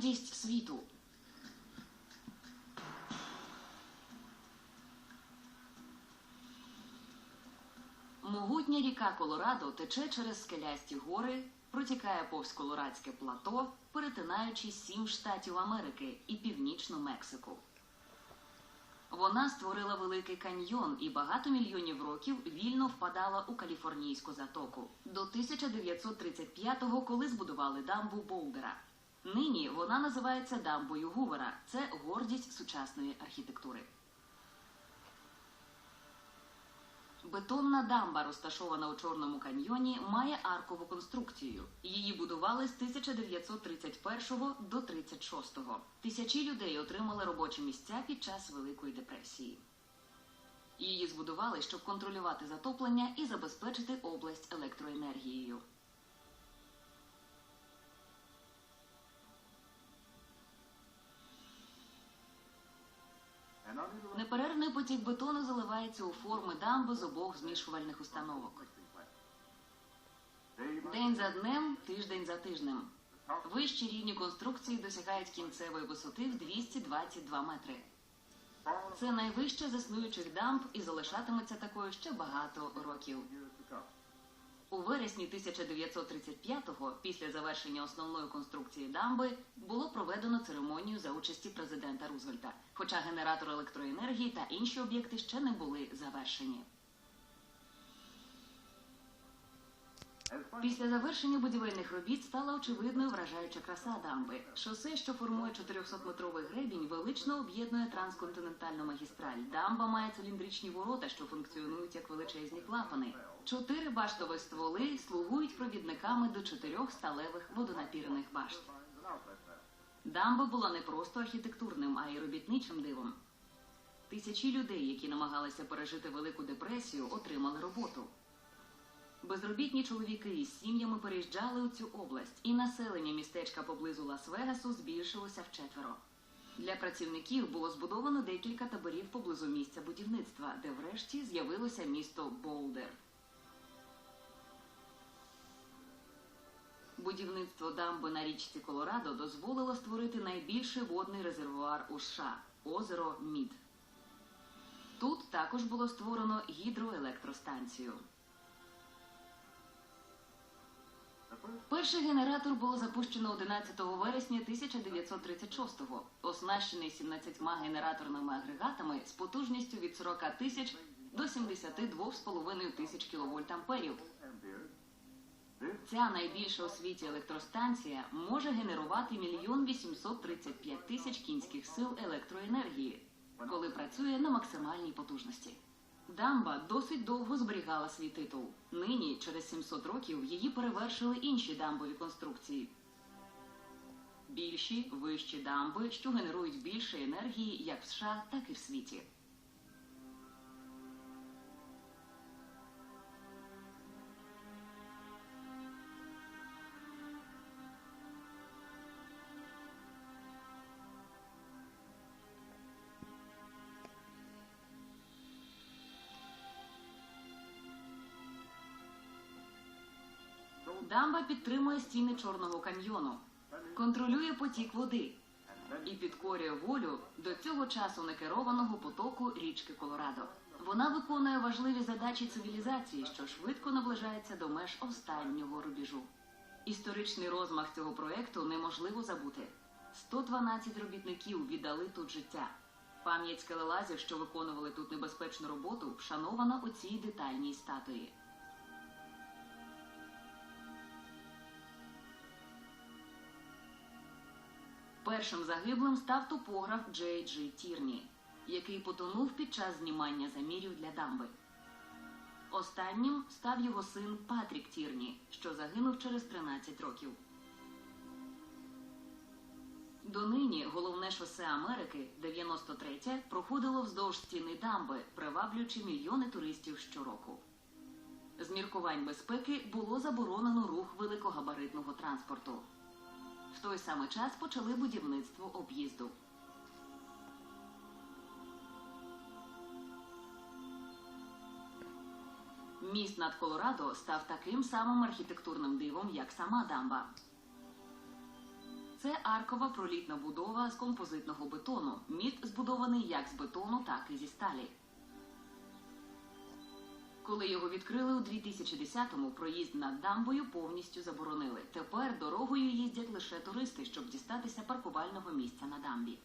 гордість світу. Могутня ріка Колорадо тече через скелясті гори, протікає повз Колорадське плато, перетинаючи сім штатів Америки і північну Мексику. Вона створила великий каньйон і багато мільйонів років вільно впадала у каліфорнійську затоку до 1935-го, коли збудували дамбу Болдера. Нині вона називається дамбою Гувера. Це гордість сучасної архітектури. Бетонна дамба, розташована у Чорному каньйоні, має аркову конструкцію. Її будували з 1931 до 36. Тисячі людей отримали робочі місця під час Великої депресії. Її збудували, щоб контролювати затоплення і забезпечити область електроенергією. Неперервний потік бетону заливається у форми дамби з обох змішувальних установок. День за днем, тиждень за тижнем. Вищі рівні конструкції досягають кінцевої висоти в 222 метри. Це найвища з існуючих дамб і залишатиметься такою ще багато років. У вересні 1935-го, після завершення основної конструкції дамби, було проведено церемонію за участі президента Рузвельта, хоча генератор електроенергії та інші об'єкти ще не були завершені. Після завершення будівельних робіт стала очевидною вражаюча краса дамби. Шосе, що формує 400-метровий гребінь, велично об'єднує трансконтинентальну магістраль. Дамба має циліндричні ворота, що функціонують як величезні клапани. Чотири баштові стволи слугують провідниками до чотирьох сталевих водонапірних башт. Дамба була не просто архітектурним, а й робітничим дивом. Тисячі людей, які намагалися пережити Велику депресію, отримали роботу. Безробітні чоловіки із сім'ями переїжджали у цю область, і населення містечка поблизу Лас-Вегасу збільшилося вчетверо. Для працівників було збудовано декілька таборів поблизу місця будівництва, де врешті з'явилося місто Болдер. Будівництво дамби на річці Колорадо дозволило створити найбільший водний резервуар у США озеро Мід. Тут також було створено гідроелектростанцію. Перший генератор було запущено 11 вересня 1936-го, оснащений 17 генераторними агрегатами з потужністю від 40 тисяч до 72,5 тисяч кВт амперів. Ця найбільша у світі електростанція може генерувати мільйон 835 тисяч кінських сил електроенергії, коли працює на максимальній потужності. Дамба досить довго зберігала свій титул. Нині, через 700 років, її перевершили інші дамбові конструкції. Більші, вищі дамби, що генерують більше енергії як в США, так і в світі. Дамба підтримує стіни Чорного каньйону, контролює потік води і підкорює волю до цього часу некерованого потоку річки Колорадо. Вона виконує важливі задачі цивілізації, що швидко наближається до меж останнього рубежу. Історичний розмах цього проекту неможливо забути. 112 робітників віддали тут життя. Пам'ять скелелазів, що виконували тут небезпечну роботу, вшанована у цій детальній статуї. Першим загиблим став топограф Джей Джей Тірні, який потонув під час знімання замірів для дамби. Останнім став його син Патрік Тірні, що загинув через 13 років. Донині головне шосе Америки 93 проходило вздовж стіни дамби, приваблюючи мільйони туристів щороку. З міркувань безпеки було заборонено рух великогабаритного транспорту. В той самий час почали будівництво об'їзду. Міст над Колорадо став таким самим архітектурним дивом, як сама дамба. це аркова пролітна будова з композитного бетону. Міст збудований як з бетону, так і зі сталі. Коли його відкрили у 2010-му, проїзд над дамбою повністю заборонили. Тепер дорогою їздять лише туристи, щоб дістатися паркувального місця на дамбі.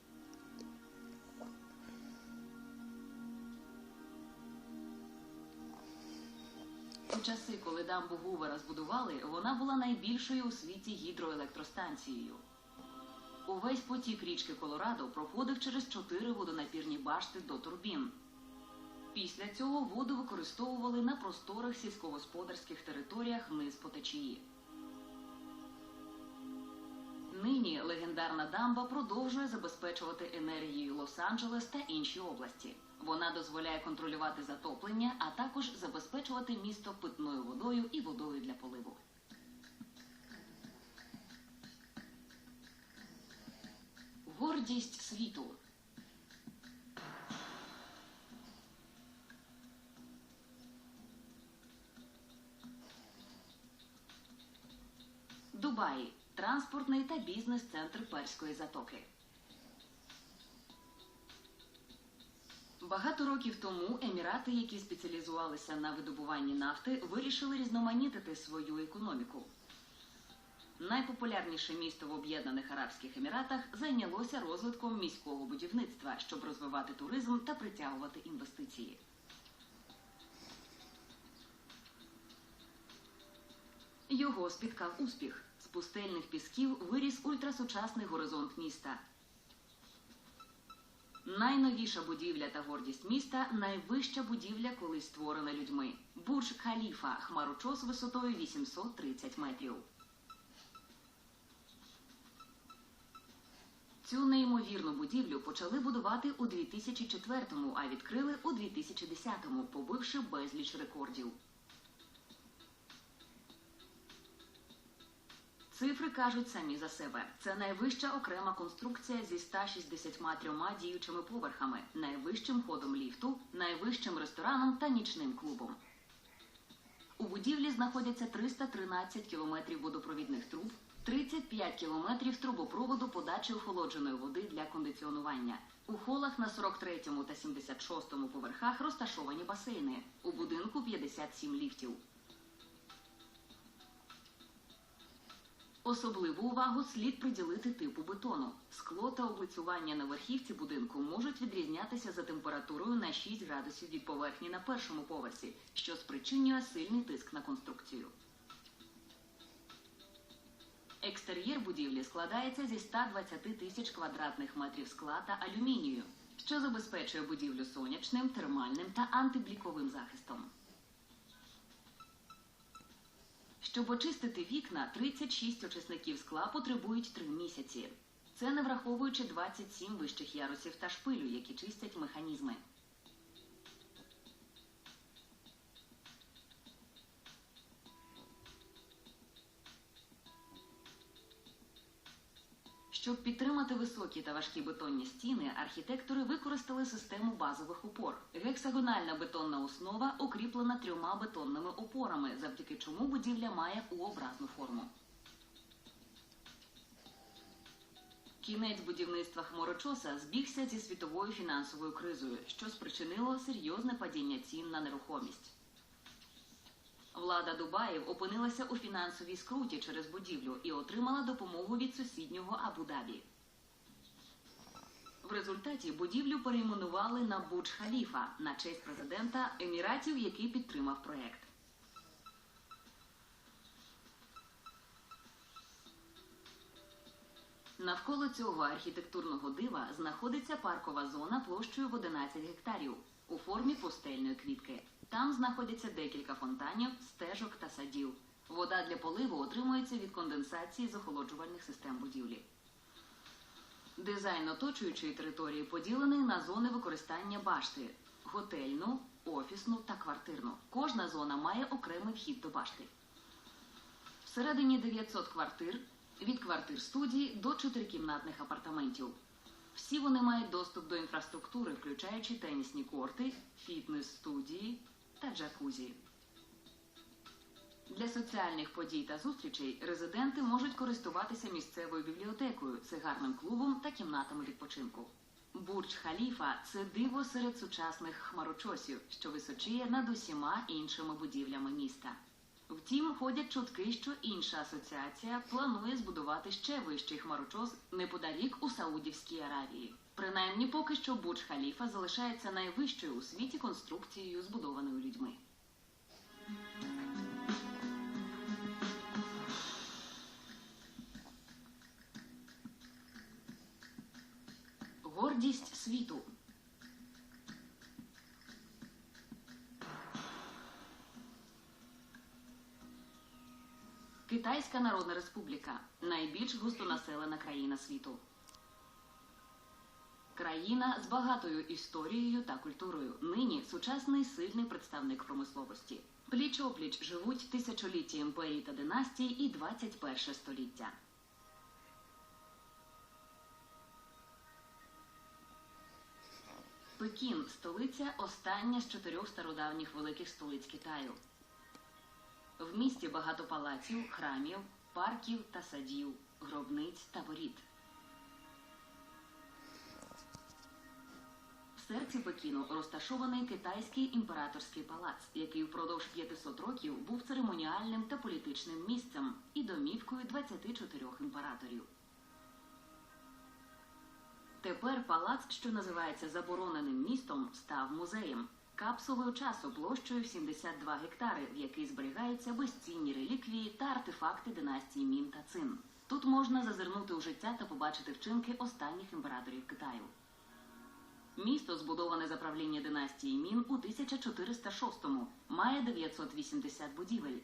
У часи, коли дамбу Гувера збудували, вона була найбільшою у світі гідроелектростанцією. Увесь потік річки Колорадо проходив через чотири водонапірні башти до турбін. Після цього воду використовували на просторих сільськогосподарських територіях вниз по течії. Нині легендарна дамба продовжує забезпечувати енергією Лос-Анджелес та інші області. Вона дозволяє контролювати затоплення, а також забезпечувати місто питною водою і водою для поливу. Гордість світу. Дубаї транспортний та бізнес-центр Перської затоки. Багато років тому емірати, які спеціалізувалися на видобуванні нафти, вирішили різноманітити свою економіку. Найпопулярніше місто в Об'єднаних Арабських Еміратах зайнялося розвитком міського будівництва, щоб розвивати туризм та притягувати інвестиції. Його спіткав успіх. Пустельних пісків виріс ультрасучасний горизонт міста. Найновіша будівля та гордість міста найвища будівля, колись створена людьми. Бурдж Халіфа, хмарочос висотою 830 метрів. Цю неймовірну будівлю почали будувати у 2004-му, а відкрили у 2010-му, побивши безліч рекордів. Цифри кажуть самі за себе. Це найвища окрема конструкція зі 163 діючими поверхами, найвищим ходом ліфту, найвищим рестораном та нічним клубом. У будівлі знаходяться 313 кілометрів водопровідних труб, 35 кілометрів трубопроводу подачі охолодженої води для кондиціонування. У холах на 43 му та 76 му поверхах розташовані басейни. У будинку 57 ліфтів. Особливу увагу слід приділити типу бетону. Скло та облицювання на верхівці будинку можуть відрізнятися за температурою на 6 градусів від поверхні на першому поверсі, що спричинює сильний тиск на конструкцію. Екстер'єр будівлі складається зі 120 тисяч квадратних метрів скла та алюмінію, що забезпечує будівлю сонячним, термальним та антибліковим захистом. Щоб очистити вікна, 36 очисників скла потребують 3 місяці. Це не враховуючи 27 вищих ярусів та шпилю, які чистять механізми. Щоб підтримати високі та важкі бетонні стіни, архітектори використали систему базових опор. Гексагональна бетонна основа укріплена трьома бетонними опорами, завдяки чому будівля має У-образну форму. Кінець будівництва хмарочоса збігся зі світовою фінансовою кризою, що спричинило серйозне падіння цін на нерухомість. Влада Дубаїв опинилася у фінансовій скруті через будівлю і отримала допомогу від сусіднього Абу-Дабі. В результаті будівлю перейменували на Будж Халіфа на честь президента Еміратів, який підтримав проєкт. Навколо цього архітектурного дива знаходиться паркова зона площею в 11 гектарів у формі пустельної квітки. Там знаходяться декілька фонтанів, стежок та садів. Вода для поливу отримується від конденсації з охолоджувальних систем будівлі. Дизайн оточуючої території поділений на зони використання башти готельну, офісну та квартирну. Кожна зона має окремий вхід до башти. Всередині 900 квартир, від квартир студії до чотирикімнатних апартаментів. Всі вони мають доступ до інфраструктури, включаючи тенісні корти, фітнес-студії та джакузі. Для соціальних подій та зустрічей резиденти можуть користуватися місцевою бібліотекою, цигарним клубом та кімнатами відпочинку. Бурдж Халіфа це диво серед сучасних хмарочосів, що височіє над усіма іншими будівлями міста. Втім, ходять чутки, що інша асоціація планує збудувати ще вищий хмарочос неподалік у Саудівській Аравії. Принаймні, поки що Бурдж Халіфа залишається найвищою у світі конструкцією, збудованою людьми. Гордість світу. Китайська Народна Республіка найбільш густонаселена країна світу. Країна з багатою історією та культурою. Нині сучасний сильний представник промисловості. Пліч опліч живуть тисячоліття імперій та династій і 21 століття. Пекін столиця остання з чотирьох стародавніх великих столиць Китаю. В місті багато палаців, храмів, парків та садів, гробниць та воріт. В серці Пекіну розташований китайський імператорський палац, який впродовж 500 років був церемоніальним та політичним місцем і домівкою 24 імператорів. Тепер палац, що називається забороненим містом, став музеєм. Капсулою часу площею 72 гектари, в якій зберігаються безцінні реліквії та артефакти династії Мін та Цин. Тут можна зазирнути у життя та побачити вчинки останніх імператорів Китаю. Місто, збудоване за правління династії Мін у 1406-му, має 980 будівель.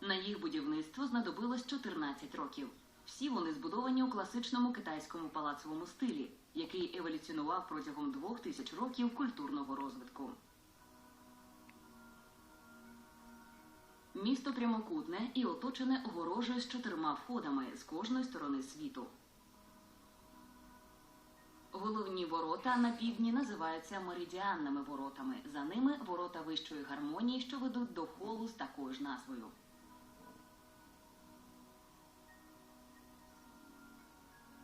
На їх будівництво знадобилось 14 років. Всі вони збудовані у класичному китайському палацовому стилі, який еволюціонував протягом двох тисяч років культурного розвитку. Місто прямокутне і оточене огорожею з чотирма входами з кожної сторони світу. Головні ворота на півдні називаються меридіанними воротами. За ними ворота вищої гармонії, що ведуть до холу з такою ж назвою.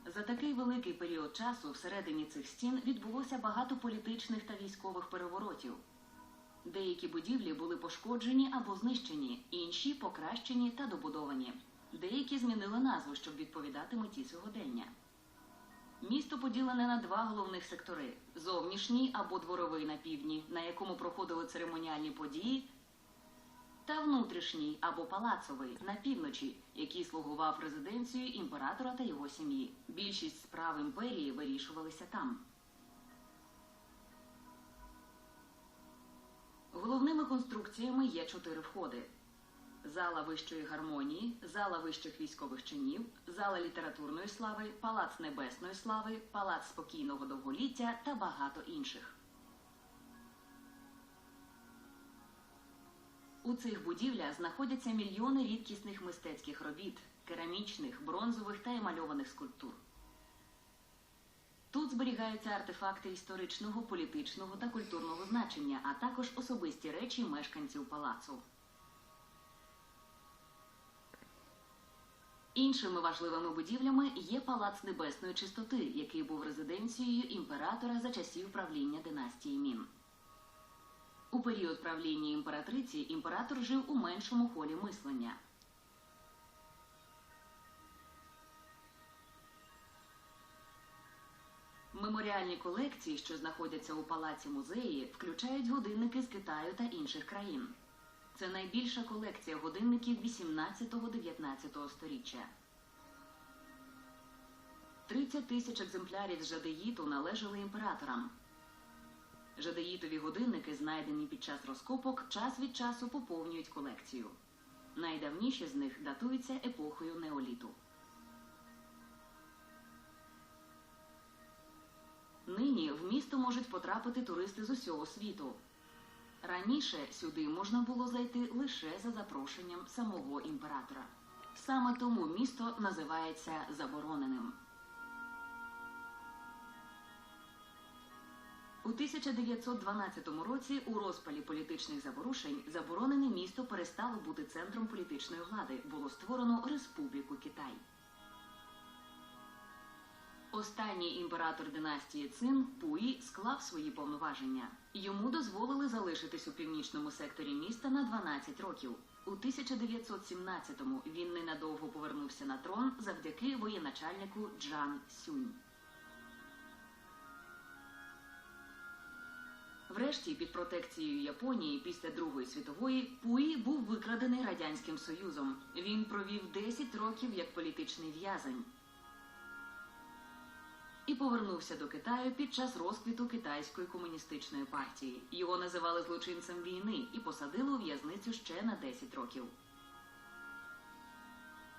За такий великий період часу всередині цих стін відбулося багато політичних та військових переворотів. Деякі будівлі були пошкоджені або знищені, інші покращені та добудовані. Деякі змінили назву, щоб відповідати меті сьогодення. Місто поділене на два головних сектори: зовнішній або дворовий на півдні, на якому проходили церемоніальні події, та внутрішній або палацовий на півночі, який слугував резиденцією імператора та його сім'ї. Більшість справ імперії вирішувалися там. Головними конструкціями є чотири входи: зала вищої гармонії, зала вищих військових чинів, зала літературної слави, палац небесної слави, палац спокійного довголіття та багато інших. У цих будівлях знаходяться мільйони рідкісних мистецьких робіт, керамічних, бронзових та емальованих скульптур. Тут зберігаються артефакти історичного, політичного та культурного значення, а також особисті речі мешканців палацу. Іншими важливими будівлями є палац небесної чистоти, який був резиденцією імператора за часів правління династії Мін. У період правління імператриці імператор жив у меншому холі мислення. Меморіальні колекції, що знаходяться у палаці музеї, включають годинники з Китаю та інших країн. Це найбільша колекція годинників 18-19 століття. 30 тисяч екземплярів з жадеїту належали імператорам. Жадеїтові годинники, знайдені під час розкопок, час від часу поповнюють колекцію. Найдавніші з них датуються епохою неоліту. Нині в місто можуть потрапити туристи з усього світу. Раніше сюди можна було зайти лише за запрошенням самого імператора. Саме тому місто називається забороненим. У 1912 році у розпалі політичних заворушень заборонене місто перестало бути центром політичної влади. Було створено Республіку Китай. Останній імператор династії Цин Пуї склав свої повноваження. Йому дозволили залишитись у північному секторі міста на 12 років. У 1917-му він ненадовго повернувся на трон завдяки воєначальнику Джан Сюнь. Врешті, під протекцією Японії після Другої світової Пуї був викрадений радянським союзом. Він провів 10 років як політичний в'язень і повернувся до Китаю під час розквіту китайської комуністичної партії. Його називали злочинцем війни і посадили у в'язницю ще на 10 років.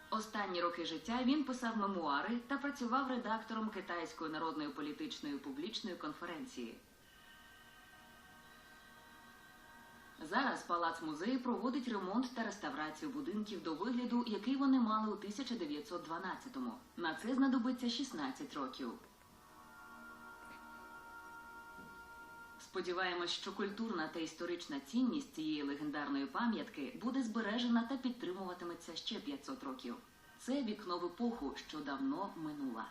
Останні роки життя він писав мемуари та працював редактором Китайської народної політичної публічної конференції. Зараз палац музею проводить ремонт та реставрацію будинків до вигляду, який вони мали у 1912-му. На це знадобиться 16 років. Сподіваємось, що культурна та історична цінність цієї легендарної пам'ятки буде збережена та підтримуватиметься ще 500 років. Це вікно в епоху, що давно минула.